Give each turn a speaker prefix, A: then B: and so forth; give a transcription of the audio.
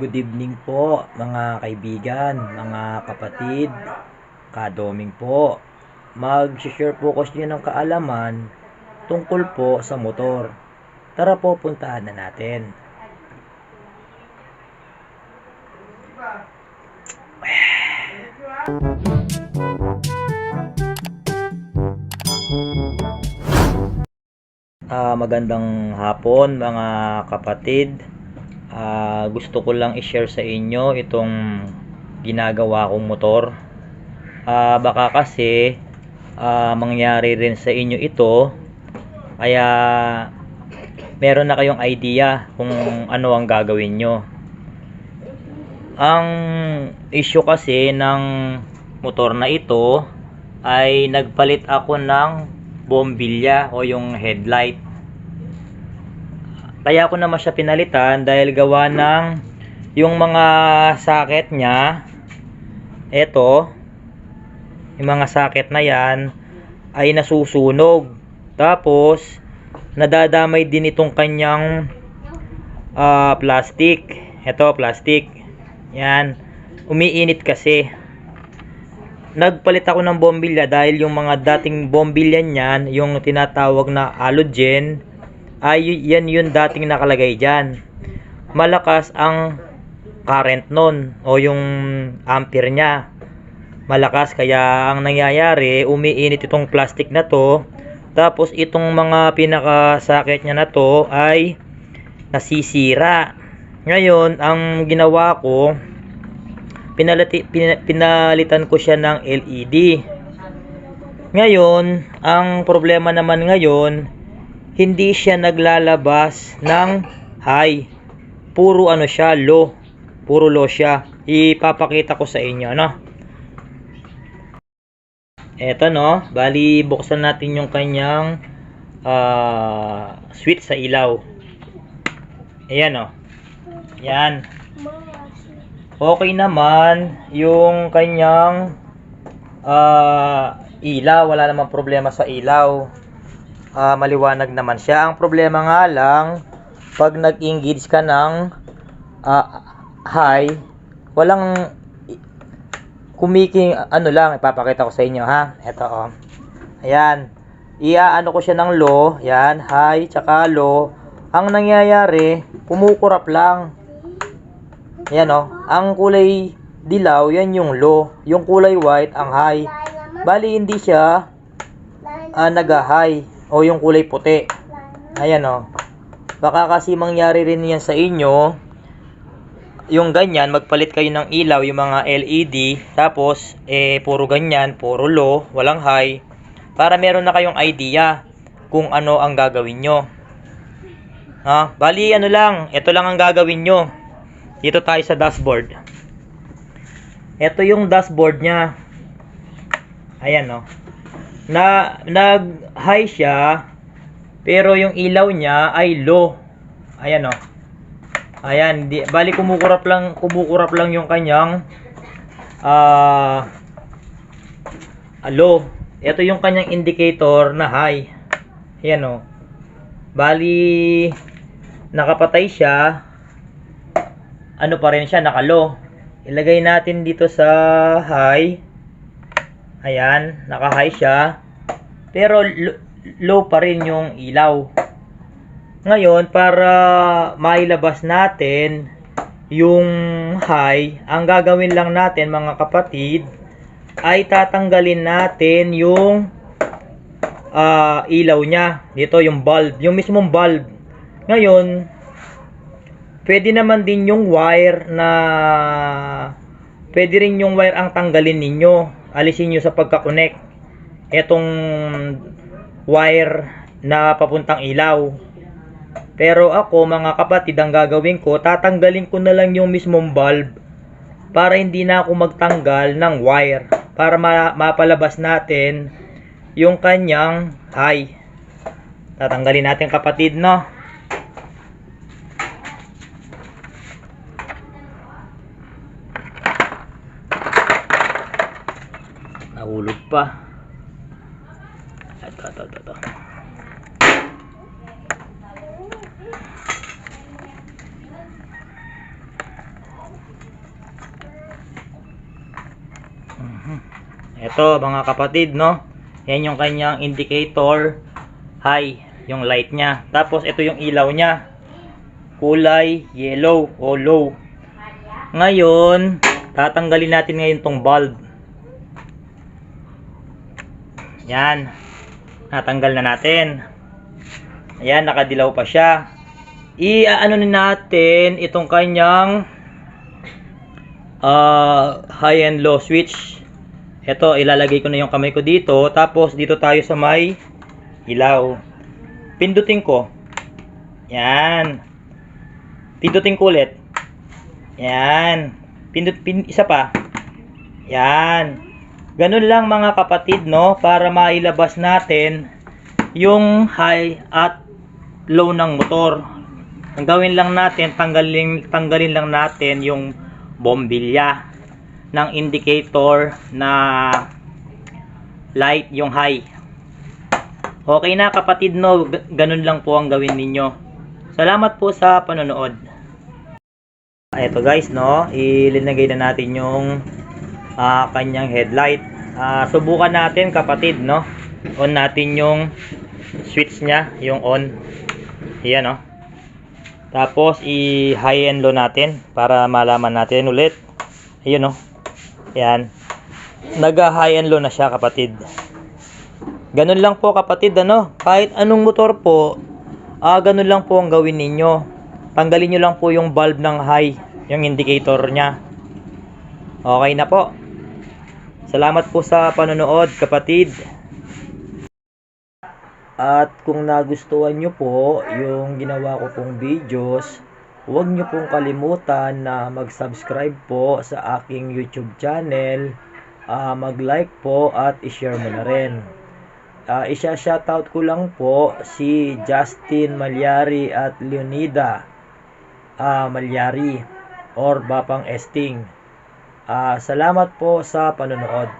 A: Good evening po mga kaibigan, mga kapatid, kadoming po. Mag-share po ko sa ng kaalaman tungkol po sa motor. Tara po, puntahan na natin. Ah, magandang hapon mga kapatid. Ah, gusto ko lang i-share sa inyo itong ginagawa kong motor. Ah, baka kasi ah, mangyari rin sa inyo ito. Kaya meron na kayong idea kung ano ang gagawin nyo. Ang issue kasi ng motor na ito ay nagpalit ako ng bombilya o yung headlight. Kaya ako naman siya pinalitan dahil gawa ng yung mga socket niya eto yung mga socket na yan ay nasusunog. Tapos nadadamay din itong kanyang ah, plastic. Ito plastic. Yan. Umiinit kasi nagpalit ako ng bombilya dahil yung mga dating bombilya niyan, yung tinatawag na halogen, ay yan yung dating nakalagay dyan. Malakas ang current nun o yung ampere niya. Malakas kaya ang nangyayari, umiinit itong plastic na to. Tapos itong mga pinakasakit niya na to ay nasisira. Ngayon, ang ginawa ko, pinalati, pina- pinalitan ko siya ng LED. Ngayon, ang problema naman ngayon, hindi siya naglalabas ng high. Puro ano siya, low. Puro low siya. Ipapakita ko sa inyo, no? Eto, no? Bali, buksan natin yung kanyang ah, switch sa ilaw. Ayan, no? Yan okay naman yung kanyang ah, ilaw. Wala namang problema sa ilaw. Ah, maliwanag naman siya. Ang problema nga lang, pag nag-engage ka ng ah, high, walang kumiking, ano lang, ipapakita ko sa inyo ha. Ito oh. Ayan. Iaano ko siya ng low. Yan, high, tsaka low. Ang nangyayari, kumukurap lang. Yan oh. Ang kulay dilaw, yan yung low. Yung kulay white, ang high. Bali, hindi siya ah, naga-high. O yung kulay puti. Ayan oh. Baka kasi mangyari rin yan sa inyo. Yung ganyan, magpalit kayo ng ilaw, yung mga LED. Tapos, eh, puro ganyan, puro low, walang high. Para meron na kayong idea kung ano ang gagawin nyo. Ha? Bali, ano lang, ito lang ang gagawin nyo. Dito tayo sa dashboard. Ito yung dashboard niya. Ayan oh. Na nag-high siya pero yung ilaw niya ay low. Ayan oh. Ayan, di, bali kumukurap lang kumukurap lang yung kanyang ah ah, low. Ito yung kanyang indicator na high. Ayan oh. Bali nakapatay siya ano pa rin siya, naka-low. Ilagay natin dito sa high. Ayan, naka-high siya. Pero lo- low pa rin yung ilaw. Ngayon, para mailabas natin yung high, ang gagawin lang natin mga kapatid, ay tatanggalin natin yung ah, ilaw niya. Dito yung bulb, yung mismong bulb. Ngayon, pwede naman din yung wire na pwede rin yung wire ang tanggalin ninyo alisin nyo sa pagka-connect. Etong wire na papuntang ilaw. Pero ako mga kapatid ang gagawin ko tatanggalin ko na lang yung mismong bulb para hindi na ako magtanggal ng wire para ma- mapalabas natin yung kanyang high tatanggalin natin kapatid no pa. Ito ito ito, ito. Mhm. ito mga kapatid no? Yan yung kanyang indicator. High yung light niya. Tapos ito yung ilaw niya. Kulay yellow o low. Ngayon tatanggalin natin ngayon tong bulb. Yan. Natanggal na natin. Ayan, nakadilaw pa siya. I-ano na natin itong kanyang uh, high and low switch. Ito, ilalagay ko na yung kamay ko dito. Tapos, dito tayo sa may ilaw. Pindutin ko. Yan. Pindutin ko ulit. Yan. Pindut, pin, isa pa. Yan. Ganun lang mga kapatid, no? Para mailabas natin yung high at low ng motor. Ang gawin lang natin, tanggalin, tanggalin lang natin yung bombilya ng indicator na light yung high. Okay na kapatid no, ganun lang po ang gawin ninyo. Salamat po sa panonood. Ito guys no, ilinagay na natin yung ah, kanyang headlight. Ah, subukan natin kapatid no. On natin yung switch niya, yung on. Yan no. Tapos i-high and low natin para malaman natin ulit. Ayun no. Yan. Naga-high and low na siya kapatid. Ganun lang po kapatid ano. Kahit anong motor po, ah ganun lang po ang gawin ninyo. Tanggalin nyo lang po yung bulb ng high, yung indicator niya. Okay na po. Salamat po sa panonood kapatid. At kung nagustuhan nyo po yung ginawa ko pong videos, huwag nyo pong kalimutan na mag-subscribe po sa aking YouTube channel, ah, mag-like po at i-share mo na rin. Ah, isya-shoutout ko lang po si Justin Malyari at Leonida ah, Malyari or Bapang Esting. Ah, salamat po sa panonood.